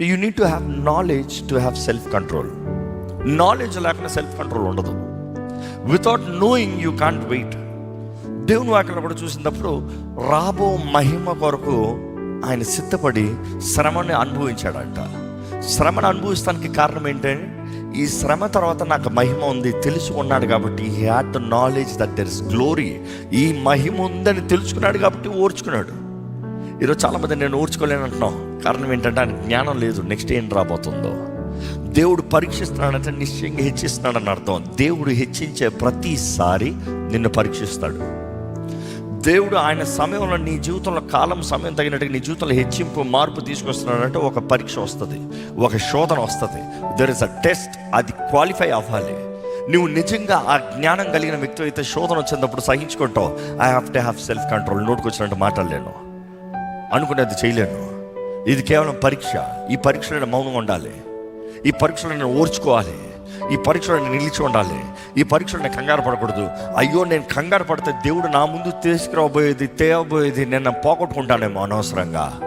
You need to have knowledge to have self control knowledge లేకుండా self control ఉండదు. Without knowing you can't wait దేవుని వాక్యం కూడా చూసినప్పుడు రాబో మహిమ కొరకు ఆయన సిద్ధపడి శ్రమని అనుభవించాడంట. శ్రమను అనుభవిస్తానికి కారణం ఏంటంటే ఈ శ్రమ తర్వాత నాకు మహిమ ఉంది తెలుసుకున్నాడు కాబట్టి he had the knowledge that there is glory ఈ మహిమ ఉందని తెలుసుకున్నాడు కాబట్టి ఓర్చుకున్నాడు. ఈరోజు చాలామంది నేను ఓర్చుకోలేను అంటున్నాను కారణం ఏంటంటే ఆయన జ్ఞానం లేదు. నెక్స్ట్ ఏం రాబోతుందో? దేవుడు పరీక్షిస్తున్నాడంటే నిశ్చయంగా హెచ్చిస్తున్నాడని అర్థం. దేవుడు హెచ్చించే ప్రతిసారి నిన్ను పరీక్షిస్తాడు. దేవుడు ఆయన సమయంలో నీ జీవితంలో కాలం సమయం తగినట్టుగా నీ జీవితంలో హెచ్చింపు మార్పు తీసుకొస్తున్నాడంటే ఒక పరీక్ష వస్తుంది. ఒక శోధన వస్తుంది. దెర్ ఇస్ అ టెస్ట్ అది క్వాలిఫై అవ్వాలి. నువ్వు నిజంగా ఆ జ్ఞానం కలిగిన వ్యక్తి అయితే శోధన వచ్చినప్పుడు సహించుకుంటావు. I have to have self control నోటుకు వచ్చినట్టు మాట్లాడలేను. అనుకునేది చేయలేను. ఇది కేవలం పరీక్ష. ఈ పరీక్షలను మౌనంగా ఉండాలి. ఈ పరీక్షలను నేను ఓర్చుకోవాలి. ఈ పరీక్షలను నేను నిలిచి ఉండాలి. ఈ పరీక్షలను నేను కంగారు పడకూడదు. అయ్యో నేను కంగారు పడితే దేవుడు నా ముందు తీసుకురాబోయేది తేవబోయేది నేను పోగొట్టుకుంటానేమో అనవసరంగా.